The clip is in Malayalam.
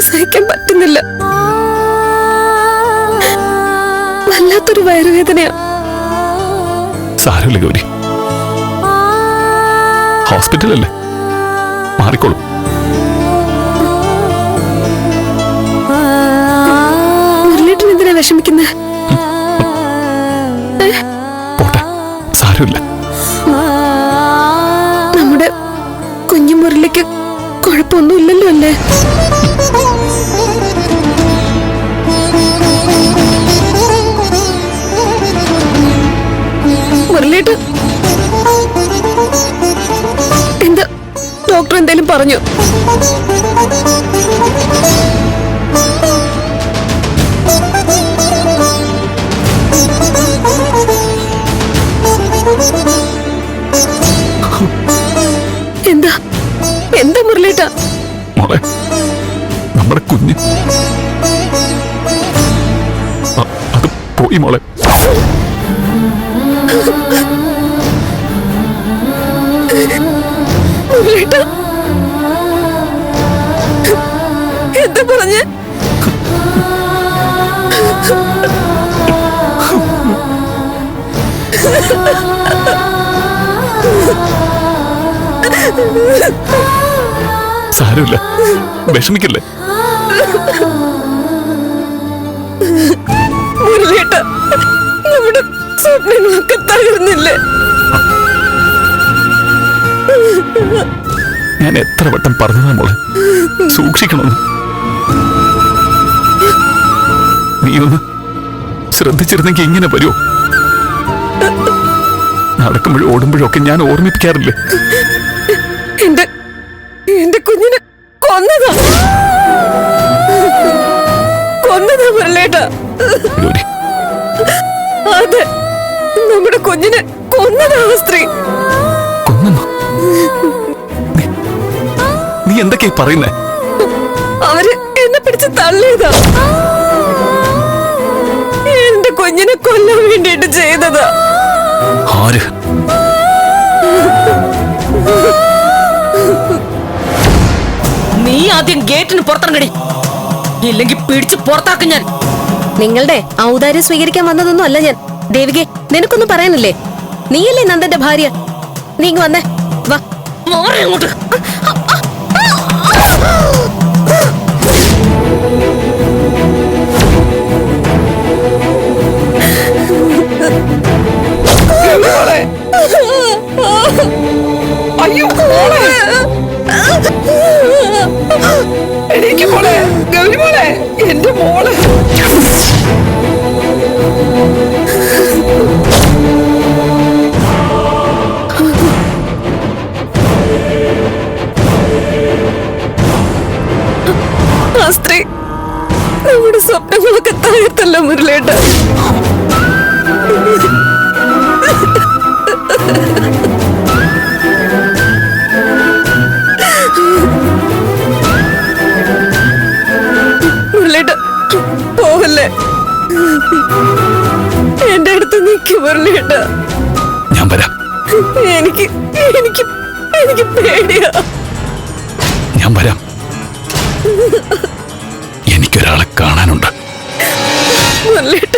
പറ്റുന്നില്ല. വല്ലാത്തൊരു വയറുവേദനയാ. സാരമില്ല ഗൗരി. ഹോസ്പിറ്റലല്ലേ? മാറിക്കോളും. മുരളീട്ടൻ എന്തിനാ വിഷമിക്കുന്നത് പോട്ടെ. സാരമില്ല. നമ്മുടെ കുഞ്ഞു മുരളിക്ക് കുഴപ്പമൊന്നുമില്ലല്ലോ അല്ലേ? മുരളിയേട്ട് എന്താ? ഡോക്ടർ എന്തേലും പറഞ്ഞു? എന്താ? എന്താ മുരളീട്ട? നമ്മുടെ കുഞ്ഞ്. അത് പോയി മോളെ. എന്താ പറഞ്ഞ? സാരമില്ല. വിഷമിക്കല്ലേ? മുരളിയേട്ട നമ്മുടെ സ്വപ്നങ്ങളൊക്കെ തകർന്നില്ലേ? ഞാൻ എത്ര വട്ടം പറഞ്ഞതാ മോളെ? സൂക്ഷിക്കണമെന്ന് നീ ഒന്ന് ശ്രദ്ധിച്ചിരുന്നെങ്കിൽ ഇങ്ങനെ വരുമോ നടക്കുമ്പോഴും ഓടുമ്പോഴും ഒക്കെ ഞാൻ ഓർമ്മിപ്പിക്കാറില്ലേ? എന്റെ എന്റെ കുഞ്ഞിനെ കൊന്നതാ. കൊന്നതാ മുരളിയേട്ടാ ഗൗരി അതെ നമ്മുടെ കുഞ്ഞിനെ കൊന്നതാ സ്ത്രീ. നീ എന്തൊക്കെയാ പറയുന്നേ? അവർ എന്നെ പിടിച്ച് തള്ളിയതാ. എന്റെ കുഞ്ഞിനെ കൊല്ലാൻ വേണ്ടിയിട്ട് ചെയ്തതാ. ആര്? നീ ആദ്യം ഗേറ്റിന് പുറത്തിറങ്ങടി. ഇല്ലെങ്കിൽ പിടിച്ച് പുറത്താക്കും ഞാൻ. നിങ്ങളുടെ ഔദാര്യം സ്വീകരിക്കാൻ വന്നതൊന്നും അല്ല ഞാൻ. ദേവികെ നിനക്കൊന്നും പറയാനില്ലേ? നീയല്ലേ നന്ദന്റെ ഭാര്യ? നീ ഇങ്ങ് വന്നേ. വാ. മാറി അങ്ങോട്ട്. അയ്യോ മോളെ. എനിക്ക് മോളെ ഗൗരി മോളെ എന്റെ മോൾ. ആ സ്ത്രീ നമ്മുടെ സ്വപ്നങ്ങളൊക്കെ തകർത്തല്ല മുരളേട്ട. എന്റെ അടുത്ത് നിൽക്കും മുരളേട്ട ഞാൻ വരാം. എനിക്ക് എനിക്ക് എനിക്ക് പേടിയാ. ഞാൻ വരാം. എനിക്കൊരാളെ കാണാനുണ്ട്. മുരളേട്ട